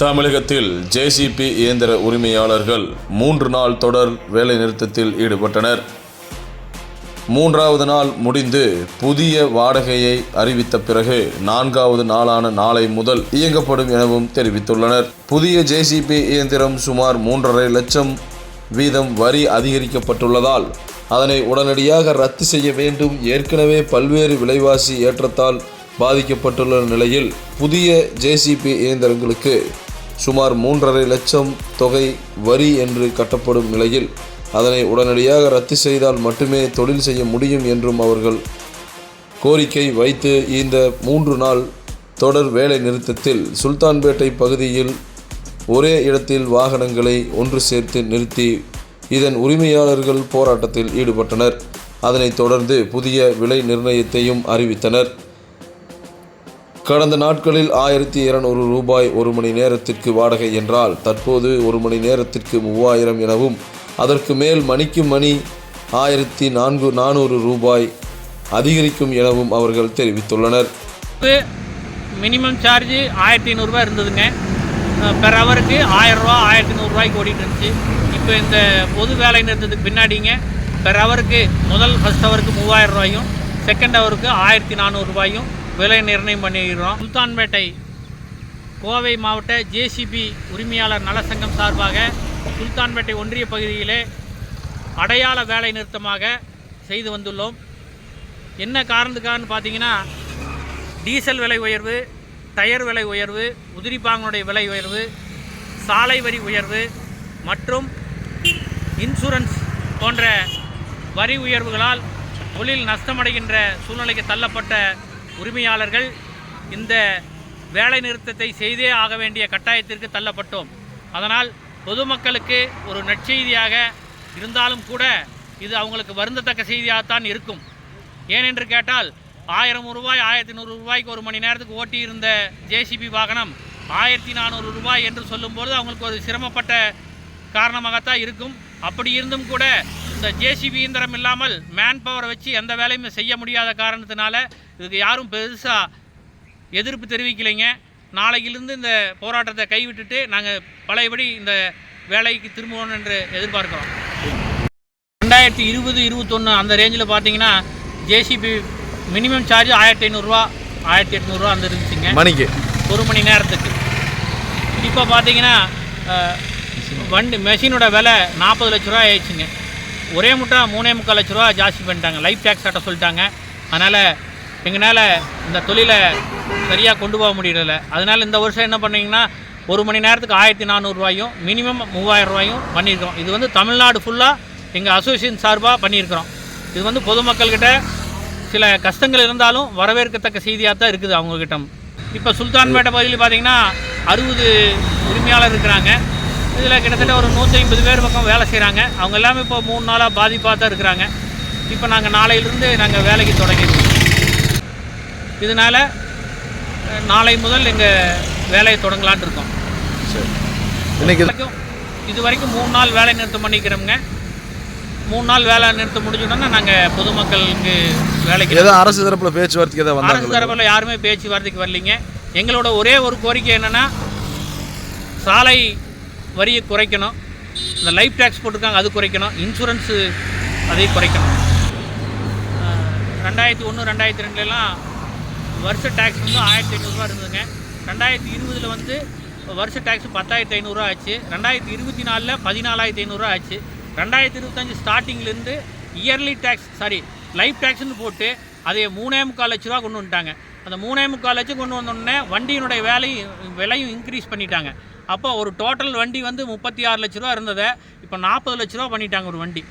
தமிழகத்தில் ஜேசிபி இயந்திர உரிமையாளர்கள் மூன்று நாள் தொடர் வேலைநிறுத்தத்தில் ஈடுபட்டனர். மூன்றாவது நாள் முடிந்து புதிய வாடகையை அறிவித்த பிறகு நான்காவது நாளான நாளை முதல் இயங்கப்படும் எனவும் தெரிவித்துள்ளனர். புதிய ஜேசிபி இயந்திரம் சுமார் மூன்றரை லட்சம் வீதம் வரி அதிகரிக்கப்பட்டுள்ளதால் அதனை உடனடியாக ரத்து செய்ய வேண்டும். ஏற்கனவே பல்வேறு விலைவாசி ஏற்றத்தால் பாதிக்கப்பட்டுள்ள நிலையில் புதிய ஜேசிபி இயந்திரங்களுக்கு சுமார் மூன்றரை லட்சம் தொகை வரி என்று கட்டப்படும் நிலையில் அதனை உடனடியாக ரத்து செய்தால் மட்டுமே தொழில் செய்ய முடியும் என்றும் அவர்கள் கோரிக்கை வைத்து இந்த மூன்று நாள் தொடர் வேலை நிறுத்தத்தில் சுல்தான்பேட்டை பகுதியில் ஒரே இடத்தில் வாகனங்களை ஒன்று சேர்த்து நிறுத்தி இதன் உரிமையாளர்கள் போராட்டத்தில் ஈடுபட்டனர். அதனைத் தொடர்ந்து புதிய விலை நிர்ணயத்தையும் அறிவித்தனர். கடந்த நாட்களில் ஆயிரத்தி இருநூறு ரூபாய் ஒரு மணி நேரத்திற்கு வாடகை என்றால் தற்போது ஒரு மணி நேரத்திற்கு மூவாயிரம் எனவும் அதற்கு மேல் மணிக்கு மணி ஆயிரத்தி நான்கு நானூறு ரூபாய் அதிகரிக்கும் எனவும் அவர்கள் தெரிவித்துள்ளனர். மினிமம் சார்ஜ் ஆயிரத்தி ஐநூறுரூவா இருந்ததுங்க. பெர் ஹவருக்கு ஆயிரரூவா ஆயிரத்தி நூறுரூவாய்க்கு ஓடிட்டு இருந்துச்சு. இப்போ இந்த பொது வேலை நிறுத்தத்துக்கு பின்னாடிங்க. பெர் ஹவருக்கு முதல் ஃபஸ்ட் ஹவருக்கு மூவாயிரம் ரூபாயும் செகண்ட் ஹவருக்கு ஆயிரத்தி நானூறுரூவாயும் விலை நிர்ணயம் பண்ணிடுறோம் சுல்தான்பேட்டை கோவை மாவட்ட ஜேசிபி உரிமையாளர் நலசங்கம் சார்பாக சுல்தான்பேட்டை ஒன்றிய பகுதியிலே அடையாள வேலை நிறுத்தமாக செய்து வந்துள்ளோம். என்ன காரணத்துக்காகன்னு பார்த்தீங்கன்னா டீசல் விலை உயர்வு டயர் விலை உயர்வு உதிரிப்பாங்கனுடைய விலை உயர்வு சாலை வரி உயர்வு மற்றும் இன்சூரன்ஸ் போன்ற வரி உயர்வுகளால் தொழில் நஷ்டமடைகின்ற சூழ்நிலைக்கு தள்ளப்பட்ட உரிமையாளர்கள் இந்த வேலை நிறுத்தத்தை செய்தே ஆக வேண்டிய கட்டாயத்திற்கு தள்ளப்பட்டோம். அதனால் பொதுமக்களுக்கு ஒரு நற்செய்தியாக இருந்தாலும் கூட இது அவங்களுக்கு வருந்தத்தக்க செய்தியாகத்தான் இருக்கும். ஏனென்று கேட்டால் ஆயிரம் ரூபாய் ஆயிரத்தி நூறு ரூபாய்க்கு ஒரு மணி நேரத்துக்கு ஓட்டி இருந்த ஜேசிபி வாகனம் ஆயிரத்தி நானூறு ரூபாய் என்று சொல்லும்போது அவங்களுக்கு ஒரு சிரமப்பட்ட காரணமாகத்தான் இருக்கும். அப்படி இருந்தும் கூட இந்த ஜேசிபி இயந்திரம் இல்லாமல் மேன் பவரை வச்சு எந்த வேலையுமே செய்ய முடியாத காரணத்தினால இதுக்கு யாரும் பெருசாக எதிர்ப்பு தெரிவிக்கலைங்க. நாளைக்கிலிருந்து இந்த போராட்டத்தை கைவிட்டுட்டு நாங்கள் பழையபடி இந்த வேலைக்கு திரும்பணும் என்று எதிர்பார்க்கிறோம். ரெண்டாயிரத்தி இருபது இருபத்தொன்று அந்த ரேஞ்சில் பார்த்தீங்கன்னா ஜேசிபி மினிமம் சார்ஜ் ஆயிரத்தி ஐநூறுரூவா ஆயிரத்தி எட்நூறுரூவா அந்த இருந்துச்சுங்க. மணிக்கு. ஒரு மணி நேரத்துக்கு. இப்போ பார்த்தீங்கன்னா வண்டி மெஷினோட விலை நாற்பது லட்ச ரூபா ஆயிடுச்சுங்க. ஒரே முட்டா மூணே முக்கால் லட்ச ரூபா ஜாஸ்தி பண்ணிட்டாங்க. லைஃப் டேக்ஸ் கட்ட சொல்லிட்டாங்க. அதனால் எங்களால் இந்த தொழிலை சரியாக கொண்டு போக முடியல அதனால் இந்த வருஷம் என்ன பண்ணிங்கன்னா ஒரு மணி நேரத்துக்கு ஆயிரத்தி நானூறுரூவாயும் மினிமம் மூவாயிரம் ரூபாயும் பண்ணியிருக்கோம் இது வந்து தமிழ்நாடு ஃபுல்லாக எங்கள் அசோசியேஷன் சார்பாக பண்ணியிருக்கிறோம். இது வந்து பொதுமக்கள்கிட்ட சில கஷ்டங்கள் இருந்தாலும் வரவேற்கத்தக்க செய்தியாக தான் இருக்குது அவங்கக்கிட்ட இப்போ சுல்தான்பேட்டை பகுதியில் பார்த்தீங்கன்னா அறுபது உரிமையாளர் இருக்கிறாங்க. இதில் கிட்டத்தட்ட ஒரு நூற்றி ஐம்பது பேர் பக்கம் வேலை செய்கிறாங்க. அவங்க எல்லாமே இப்போ மூணு நாளாக பாதிப்பாக தான் இருக்கிறாங்க. இப்போ நாங்கள் நாளையிலிருந்து நாங்கள் வேலைக்கு தொடங்கிடுவோம். இதனால் நாளை முதல் எங்கள் வேலையை தொடங்கலான்னு இருக்கோம். இன்னைக்கு இது வரைக்கும் மூணு நாள் வேலை நிறுத்தம் பண்ணிக்கிறோங்க மூணு நாள் வேலை நிறுத்தம் முடிஞ்சோன்னா நாங்கள் பொதுமக்களுக்கு வேலைக்கு ஏதோ அரசு தரப்புல பேச்சுவார்த்தைக்கு ஏதாவது அரசு தரப்பில் யாருமே பேச்சுவார்த்தைக்கு வரலைங்க. எங்களோட ஒரே ஒரு கோரிக்கை என்னென்னா சாலை வரியை குறைக்கணும். இந்த லைஃப் டேக்ஸ் போட்டிருக்காங்க அது குறைக்கணும். இன்சூரன்ஸு அதை குறைக்கணும். ரெண்டாயிரத்தி ஒன்று ரெண்டாயிரத்தி ரெண்டுலலாம் வருஷ டேக்ஸ் வந்து ஆயிரத்தி ஐநூறுரூவா இருந்ததுங்க. ரெண்டாயிரத்தி இருபதில் வந்து வருஷ டேக்ஸ் பத்தாயிரத்தி ஐநூறுரூவா ஆச்சு. ரெண்டாயிரத்தி இருபத்தி நாலில் பதினாலாயிரத்தி ஐநூறுரூவா ஆச்சு. ரெண்டாயிரத்தி இருபத்தஞ்சி ஸ்டார்டிங்லேருந்து இயர்லி டேக்ஸ் சாரி லைஃப் டேக்ஸ்னு போட்டு அதை மூணே முக்கால் லட்ச ரூபா கொண்டு வந்துட்டாங்க. அந்த மூணே முக்கால் லட்சம் கொண்டு வந்தோடனே வண்டியினுடைய வேலையும் விலையும் இன்க்ரீஸ் பண்ணிட்டாங்க. அப்போ ஒரு டோட்டல் வண்டி வந்து முப்பத்தி ஆறு லட்ச ரூபா இருந்ததை இப்போ நாற்பது லட்ச ரூபா பண்ணிட்டாங்க ஒரு வண்டி.